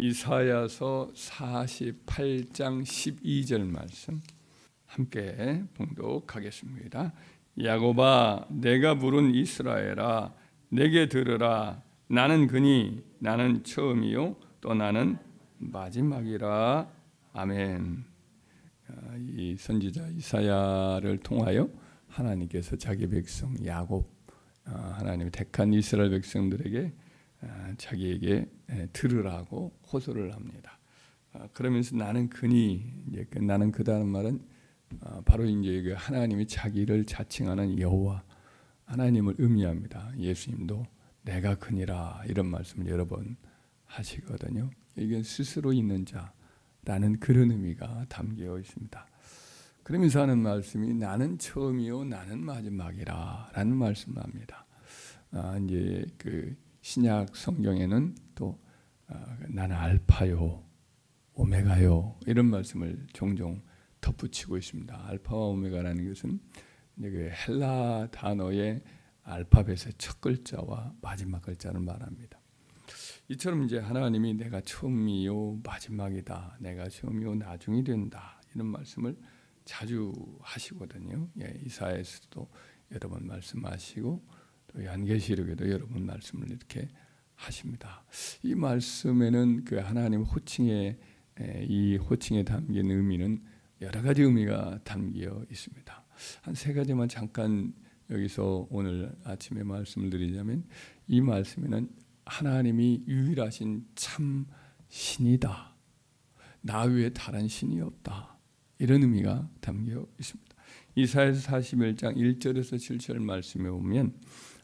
이사야서 48장 12절 말씀 함께 봉독하겠습니다. 야곱아 내가 부른 이스라엘아 내게 들으라 나는 그니 나는 처음이요 또 나는 마지막이라 아멘. 아, 이 선지자 이사야를 통하여 하나님께서 자기 백성 야곱 아, 하나님의 택한 이스라엘 백성들에게 아, 자기에게 에, 들으라고 호소를 합니다. 아, 그러면서 나는 그니 나는 그다는 말은 아, 바로 이제 그 하나님이 자기를 자칭하는 여호와 하나님을 의미합니다. 예수님도 내가 그니라 이런 말씀을 여러 번 하시거든요. 이게 스스로 있는 자라는 그런 의미가 담겨 있습니다. 그러면서 하는 말씀이 나는 처음이요 나는 마지막이라라는 말씀을 합니다. 아, 이제 그 신약 성경에는 또 아, 나는 알파요 오메가요 이런 말씀을 종종 덧붙이고 있습니다. 알파와 오메가라는 것은 그 헬라 단어의 알파벳의 첫 글자와 마지막 글자를 말합니다. 이처럼 이제 하나님이 내가 처음이요 마지막이다. 내가 처음이요 나중이 된다. 이런 말씀을 자주 하시거든요. 예, 이사야에서도 여러 번 말씀하시고 또 연계시록에도 여러 번 말씀을 이렇게 하십니다. 이 말씀에는 그 하나님 호칭에 에, 이 호칭에 담긴 의미는 여러 가지 의미가 담겨 있습니다. 한 세 가지만 잠깐 여기서 오늘 아침에 말씀을 드리자면 이 말씀에는 하나님이 유일하신 참 신이다. 나 외에 다른 신이 없다. 이런 의미가 담겨 있습니다. 이사야서 41장 1절에서 7절 말씀에 보면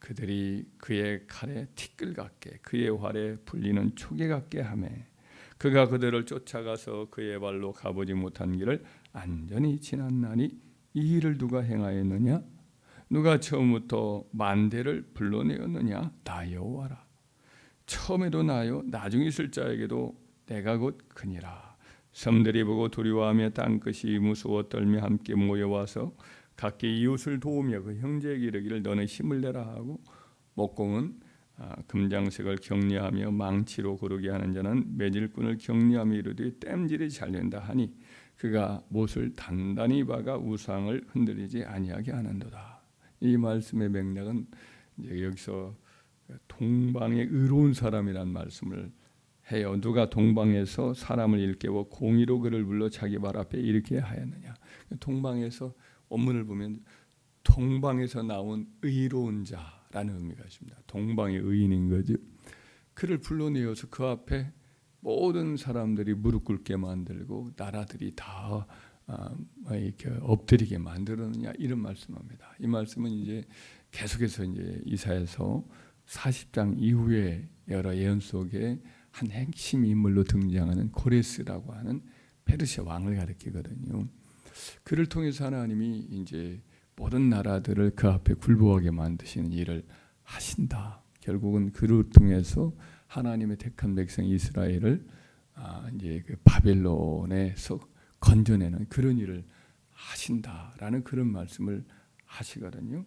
그들이 그의 칼에 티끌 같게 그의 활에 불리는 초계 같게 하매 그가 그들을 쫓아가서 그의 발로 가보지 못한 길을 안전히 지났나니 이 일을 누가 행하였느냐? 누가 처음부터 만대를 불러내었느냐? 나 여호와라. 처음에도 나요 나중에 있을 자에게도 내가 곧 그니라. 섬들이 보고 두려워하며 땅끝이 무서워 떨며 함께 모여와서 각기 이웃을 도우며 그 형제에게 이르기를 너는 힘을 내라 하고 목공은 아, 금장색을 격려하며 망치로 고르게 하는 자는 매질꾼을 격려하며 이르되 땜질이 잘된다 하니 그가 못을 단단히 박아 우상을 흔들리지 아니하게 하는도다. 이 말씀의 맥락은 이제 여기서 동방의 의로운 사람이란 말씀을 해요. 누가 동방에서 사람을 일깨워 공의로 그를 불러 자기 발 앞에 이렇게 하였느냐. 동방에서 원문을 보면 동방에서 나온 의로운 자라는 의미가 있습니다. 동방의 의인인 거죠. 그를 불러내어서 그 앞에 모든 사람들이 무릎 꿇게 만들고 나라들이 다 아, 이렇게 엎드리게 만들었느냐 이런 말씀합니다. 이 말씀은 이제 계속해서 이제 이사에서 40장 이후에 여러 예언 속에 한 핵심 인물로 등장하는 고레스라고 하는 페르시아 왕을 가리키거든요. 그를 통해서 하나님이 이제 모든 나라들을 그 앞에 굴복하게 만드시는 일을 하신다. 결국은 그를 통해서 하나님의 택한 백성 이스라엘을 아, 이제 그 바벨론에서 건져내는 그런 일을 하신다라는 그런 말씀을 하시거든요.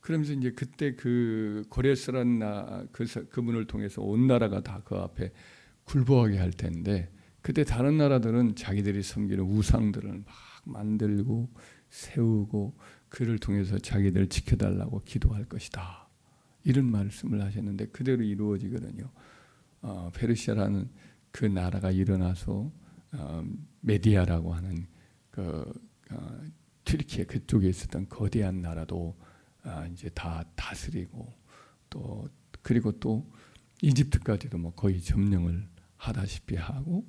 그러면서 이제 그때 그 고레스란 나 그, 그분을 통해서 온 나라가 다 그 앞에 굴복하게 할 텐데 그때 다른 나라들은 자기들이 섬기는 우상들을 막 만들고 세우고 그를 통해서 자기들 지켜달라고 기도할 것이다. 이런 말씀을 하셨는데 그대로 이루어지거든요. 어, 페르시아라는 그 나라가 일어나서 어, 메디아라고 하는 그 어, 튀르키예 그쪽에 있었던 거대한 나라도 아, 이제 다 다스리고 또 그리고 또 이집트까지도 뭐 거의 점령을 하다시피 하고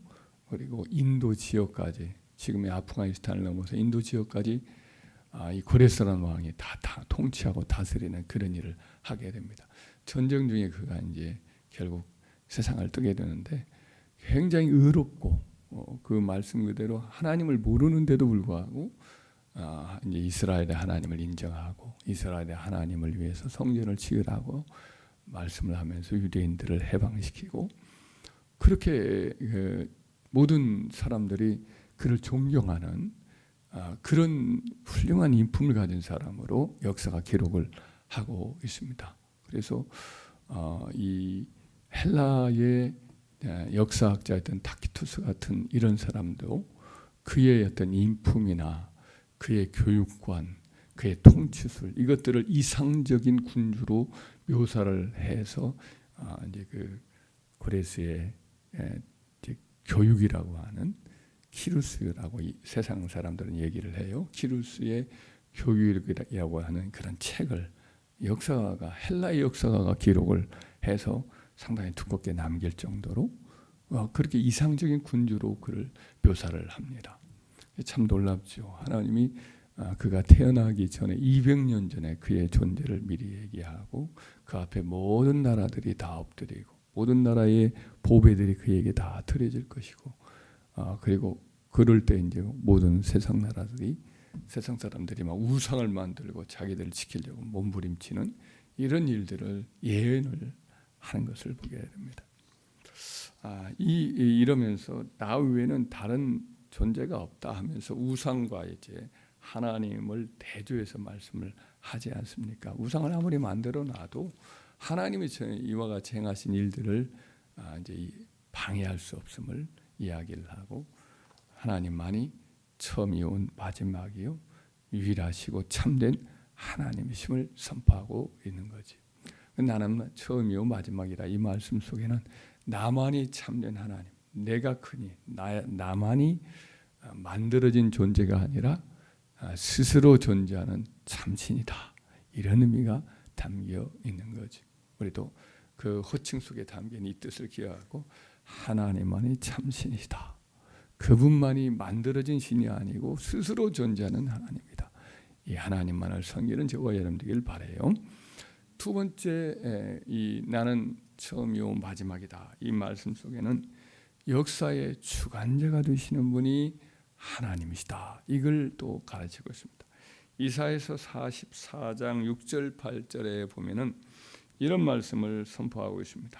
그리고 인도 지역까지 지금의 아프가니스탄을 넘어서 인도 지역까지 아, 이 고레스라는 왕이 다, 다 통치하고 다스리는 그런 일을 하게 됩니다. 전쟁 중에 그가 이제 결국 세상을 뜨게 되는데 굉장히 의롭고 어, 그 말씀 그대로 하나님을 모르는데도 불구하고 아, 이제 이스라엘의 하나님을 인정하고 이스라엘의 하나님을 위해서 성전을 지으라고 말씀을 하면서 유대인들을 해방시키고 그렇게 그 모든 사람들이 그를 존경하는 아, 그런 훌륭한 인품을 가진 사람으로 역사가 기록을 하고 있습니다. 그래서 어, 이 헬라의 에, 역사학자였던 타키투스 같은 이런 사람도 그의 어떤 인품이나 그의 교육관, 그의 통치술 이것들을 이상적인 군주로 묘사를 해서 아, 이제 그 고레스의 교육이라고 하는 키루스라고 이 세상 사람들은 얘기를 해요. 키루스의 교육이라고 하는 그런 책을 역사가 헬라의 역사가가 기록을 해서 상당히 두껍게 남길 정도로 어, 그렇게 이상적인 군주로 그를 묘사를 합니다. 참 놀랍죠. 하나님이 아, 그가 태어나기 전에 200년 전에 그의 존재를 미리 얘기하고 그 앞에 모든 나라들이 다 엎드리고 모든 나라의 보배들이 그에게 다 드려질 것이고 아, 그리고 그럴 때 이제 모든 세상 나라들이 세상 사람들이 막 우상을 만들고 자기들을 지키려고 몸부림치는 이런 일들을 예언을 하는 것을 보게 됩니다. 아, 이, 이 이러면서 나 외에는 다른 존재가 없다 하면서 우상과 이제 하나님을 대조해서 말씀을 하지 않습니까? 우상을 아무리 만들어 놔도 하나님이 이와 같이 행하신 일들을 아, 이제 방해할 수 없음을 이야기를 하고 하나님만이 처음이온 마지막이요 유일하시고 참된 하나님이심을 선포하고 있는 거지. 나는 처음이요 마지막이라 이 말씀 속에는 나만이 참된 하나님, 내가 크니 나, 나만이 만들어진 존재가 아니라 스스로 존재하는 참신이다. 이런 의미가 담겨 있는 거지. 우리도 그 호칭 속에 담긴 이 뜻을 기억하고 하나님만이 참신이다. 그분만이 만들어진 신이 아니고 스스로 존재하는 하나님이다. 이 하나님만을 섬기는 저와 여러분 되길 바래요. 두 번째 이 나는 처음이요 마지막이다. 이 말씀 속에는 역사의 주관자가 되시는 분이 하나님이시다. 이걸 또 가르치고 있습니다. 이사에서 44장 6절 8절에 보면은 이런 말씀을 선포하고 있습니다.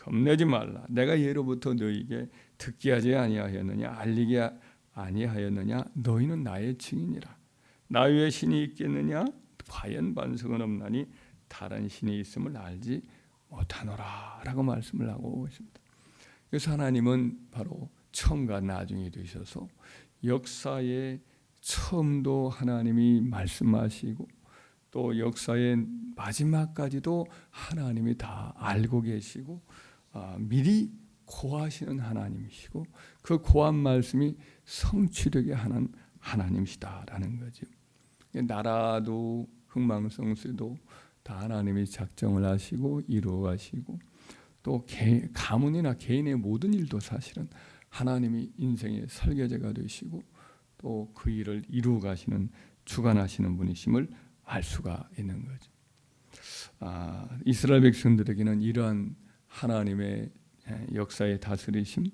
겁내지 말라. 내가 예로부터 너희에게 듣게 하지 아니하였느냐 알리게 아니하였느냐 너희는 나의 증인이라. 나 위에 신이 있겠느냐? 과연 반석은 없나니 다른 신이 있음을 알지 못하노라라고 말씀을 하고 있습니다. 그래서 하나님은 바로 처음과 나중이 되셔서 역사의 처음도 하나님이 말씀하시고 또 역사의 마지막까지도 하나님이 다 알고 계시고 아, 미리 고하시는 하나님이시고 그 고한 말씀이 성취되게 하는 하나님이시다라는 거죠. 나라도 흥망성쇠도 다 하나님이 작정을 하시고 이루어 가시고 또 개, 가문이나 개인의 모든 일도 사실은 하나님이 인생의 설계자가 되시고 또 그 일을 이루어 가시는 주관하시는 분이심을 알 수가 있는 거죠. 아, 이스라엘 백성들에게는 이러한 하나님의 역사의 다스리심,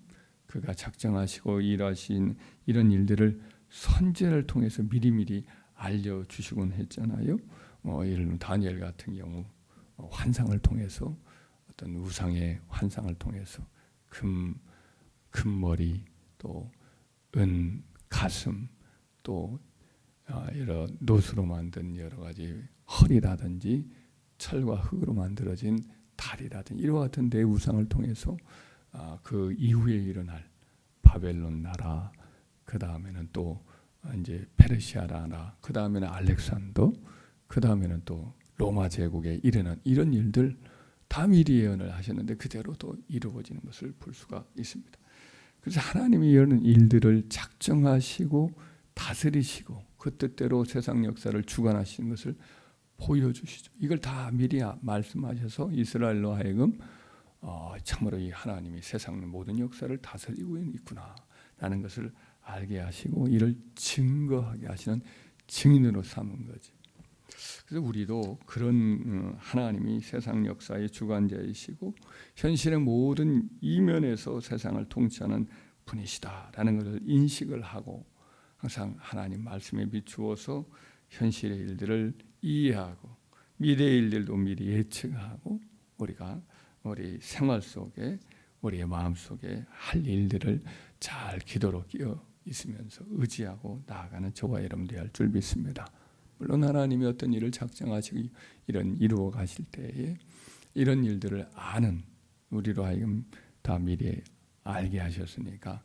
그가 작정하시고 일하신 이런 일들을 선제를 통해서 미리미리 알려 주시곤 했잖아요. 어, 예를 들면 다니엘 같은 경우 어, 환상을 통해서 어떤 우상의 환상을 통해서 금 금머리 또 은 가슴 또 어, 여러 노수로 만든 여러 가지 허리라든지 철과 흙으로 만들어진 다리라든지 이와 같은 내 우상을 통해서 아, 그 이후에 일어날 바벨론 나라 그 다음에는 또 이제 페르시아 나라 그 다음에는 알렉산더 그 다음에는 또 로마 제국에 일어난 이런 일들 다 미리 예언을 하셨는데 그대로 또 이루어지는 것을 볼 수가 있습니다. 그래서 하나님이 이런 일들을 작정하시고 다스리시고 그 뜻대로 세상 역사를 주관하시는 것을 보여주시죠. 이걸 다 미리 말씀하셔서 이스라엘로 하여금 어, 참으로 이 하나님이 세상 모든 역사를 다스리고 있구나 라는 것을 알게 하시고 이를 증거하게 하시는 증인으로 삼은 거지. 그래서 우리도 그런 어, 하나님이 세상 역사의 주관자이시고 현실의 모든 이면에서 세상을 통치하는 분이시다라는 것을 인식을 하고 항상 하나님 말씀에 비추어서 현실의 일들을 이해하고 미래의 일들도 미리 예측하고 우리가 우리 생활 속에 우리의 마음 속에 할 일들을 잘 기도로 끼어 있으면서 의지하고 나아가는 저와 여러분 되할 줄 믿습니다. 물론 하나님이 어떤 일을 작정하시고 이런 이루어 가실 때에 이런 일들을 아는 우리로 하여금 다 미리 알게 하셨으니까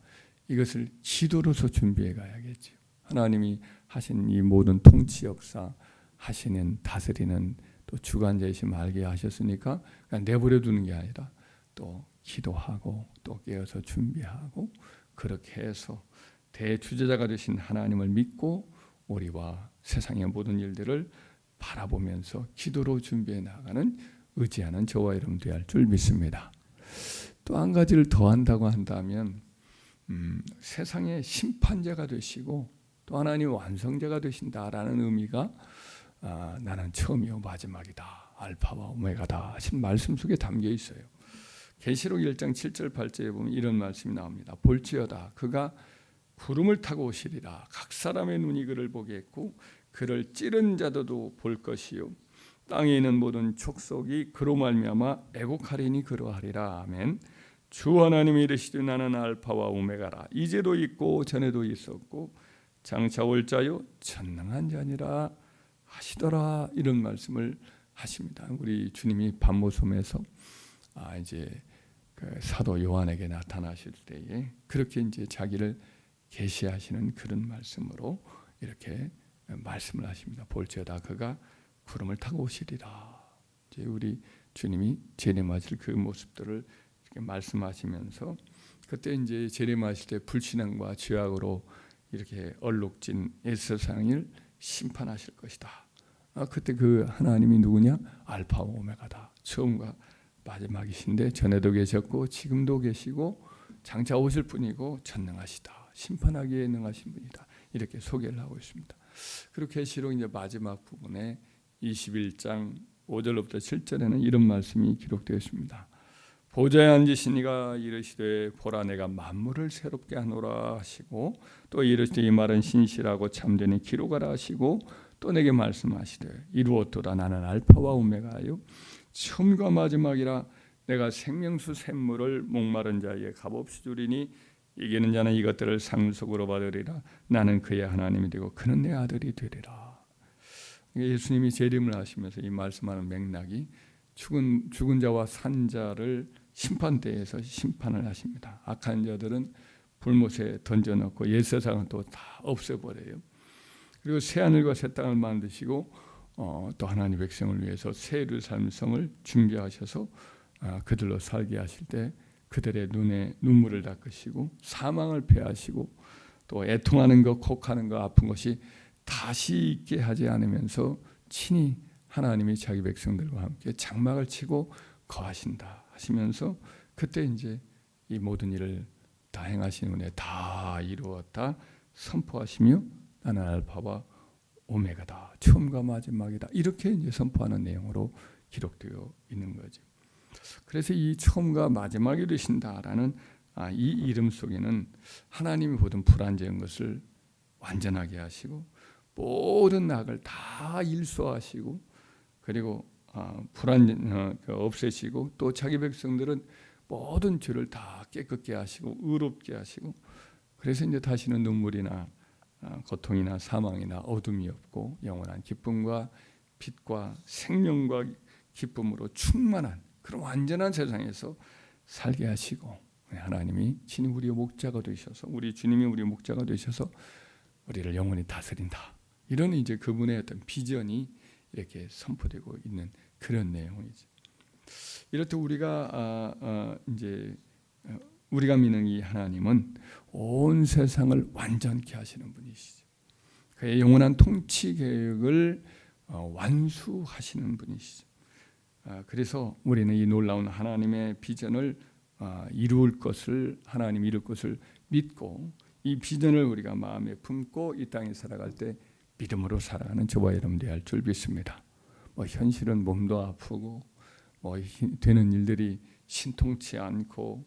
이것을 지도로서 준비해 가야겠죠. 하나님이 하신 이 모든 통치 역사 하시는 다스리는 또 주관자이심 알게 하셨으니까 그냥 내버려 두는 게 아니라 또 기도하고 또 깨어서 준비하고 그렇게 해서 대주제자가 되신 하나님을 믿고 우리와 세상의 모든 일들을 바라보면서 기도로 준비해 나가는 의지하는 저와 여러분 되할 줄 믿습니다. 또 한 가지를 더 한다고 한다면 음, 세상의 심판자가 되시고 또 하나님 완성자가 되신다라는 의미가 아, 나는 처음이요 마지막이다. 알파와 오메가다. 하신 말씀 속에 담겨 있어요. 계시록 1장 7절 8절에 보면 이런 말씀이 나옵니다. 볼지어다. 그가 구름을 타고 오시리라. 각 사람의 눈이 그를 보겠고 그를 찌른 자도도 볼 것이요. 땅에 있는 모든 족속이 그로 말미암아 애곡하리니 그러하리라. 아멘. 주 하나님이 이르시되 나는 알파와 오메가라. 이제도 있고 전에도 있었고 장차 올 자요 전능한 자니라 하시더라 이런 말씀을 하십니다. 우리 주님이 밤모섬에서 아 이제 그 사도 요한에게 나타나실 때에 그렇게 이제 자기를 계시하시는 그런 말씀으로 이렇게 말씀을 하십니다. 볼지어다 그가 구름을 타고 오시리라. 이제 우리 주님이 재림하실 그 모습들을 이렇게 말씀하시면서 그때 이제 재림하실 때 불신앙과 죄악으로 이렇게 얼룩진 옛세 상을 심판하실 것이다. 아, 그때 그 하나님이 누구냐? 알파와 오메가다. 처음과 마지막이신데 전에도 계셨고 지금도 계시고 장차 오실 분이고 전능하시다. 심판하기에 능하신 분이다. 이렇게 소개를 하고 있습니다. 그리고 계시록 이제 마지막 부분에 21장 5절부터 7절에는 이런 말씀이 기록되어 있습니다. 보좌에 앉으신 이가 이르시되 보라 내가 만물을 새롭게 하노라 하시고 또 이르시되 이 말은 신실하고 참되니 기록하라 하시고 또 내게 말씀하시되 이루었도다 나는 알파와 오메가요. 처음과 마지막이라 내가 생명수 샘물을 목마른 자에게 값없이 주리니 이기는 자는 이것들을 상속으로 받으리라. 나는 그의 하나님이 되고 그는 내 아들이 되리라. 예수님이 재림을 하시면서 이 말씀하는 맥락이 죽은 죽은 자와 산 자를 심판대에서 심판을 하십니다. 악한 자들은 불못에 던져놓고 옛 세상은 또 다 없애버려요. 그리고 새 하늘과 새 땅을 만드시고 어, 또 하나님 백성을 위해서 새 예루살렘성을 준비하셔서 어, 그들로 살게 하실 때 그들의 눈에 눈물을 닦으시고 사망을 패하시고 또 애통하는 것, 곡하는 것, 아픈 것이 다시 있게 하지 않으면서 친히 하나님이 자기 백성들과 함께 장막을 치고 거하신다 하시면서 그때 이제 이 모든 일을 다 행하신 은혜 다 이루었다 선포하시며 나는 알파와 오메가다 처음과 마지막이다 이렇게 이제 선포하는 내용으로 기록되어 있는 거죠. 그래서 이 처음과 마지막이 되신다라는 아, 이 이름 속에는 하나님이 보던 불완전한 것을 완전하게 하시고 모든 악을 다 일소하시고 그리고 아, 불안 어, 그 없애시고 또 자기 백성들은 모든 죄를 다 깨끗게 하시고 의롭게 하시고 그래서 이제 다시는 눈물이나 아, 고통이나 사망이나 어둠이 없고 영원한 기쁨과 빛과 생명과 기쁨으로 충만한 그런 완전한 세상에서 살게 하시고 하나님이 친히 우리의 목자가 되셔서 우리 주님이 우리의 목자가 되셔서 우리를 영원히 다스린다. 이런 이제 그분의 어떤 비전이 이렇게 선포되고 있는 그런 내용이죠. 이렇듯 우리가 아, 아, 이제 어, 우리가 믿는 이 하나님은 온 세상을 완전케 하시는 분이시죠. 그의 영원한 통치 계획을 어, 완수하시는 분이시죠. 아, 그래서 우리는 이 놀라운 하나님의 비전을 아, 이룰 것을 하나님 이룰 것을 믿고 이 비전을 우리가 마음에 품고 이 땅에 살아갈 때 믿음으로 살아가는 저와 여러분들이 할줄 믿습니다. 뭐 현실은 몸도 아프고 뭐 히- 되는 일들이 신통치 않고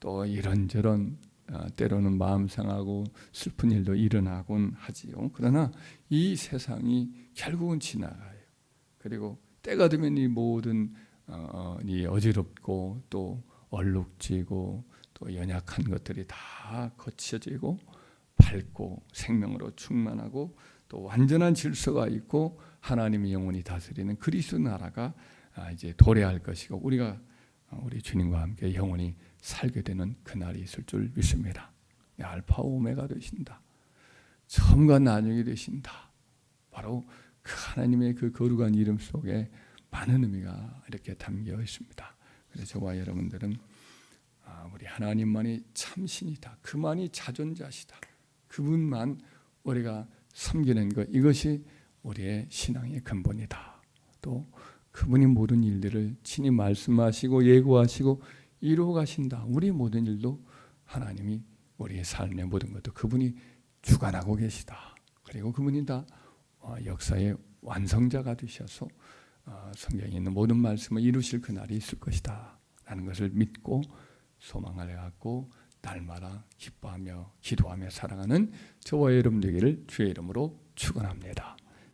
또 이런저런 아, 때로는 마음 상하고 슬픈 일도 일어나곤 하지요. 그러나 이 세상이 결국은 지나가요. 그리고 때가 되면 이 모든 어, 이 어지럽고 또 얼룩지고 또 연약한 것들이 다 거쳐지고 밝고 생명으로 충만하고 또 완전한 질서가 있고 하나님의 영원히 다스리는 그리스도 나라가 아, 이제 도래할 것이고 우리가 어, 우리 주님과 함께 영원히 살게 되는 그날이 있을 줄 믿습니다. 이 알파 오메가 되신다. 처음과 나중이 되신다. 바로 그 하나님의 그 거룩한 이름 속에 많은 의미가 이렇게 담겨 있습니다. 그래서 저와 여러분들은 아, 우리 하나님만이 참신이다. 그만이 자존자시다. 그분만 우리가 섬기는 것 이것이 우리의 신앙의 근본이다. 또 그분이 모든 일들을 친히 말씀하시고 예고하시고 이루어 가신다. 우리 모든 일도 하나님이 우리의 삶의 모든 것도 그분이 주관하고 계시다. 그리고 그분이 다 어, 역사의 완성자가 되셔서 어, 성경에 있는 모든 말씀을 이루실 그날이 있을 것이다. 라는 것을 믿고 소망을 갖고 날마다 기뻐하며 기도하며 살아가는 저와 여러분 되기를 주의 이름으로 축원합니다.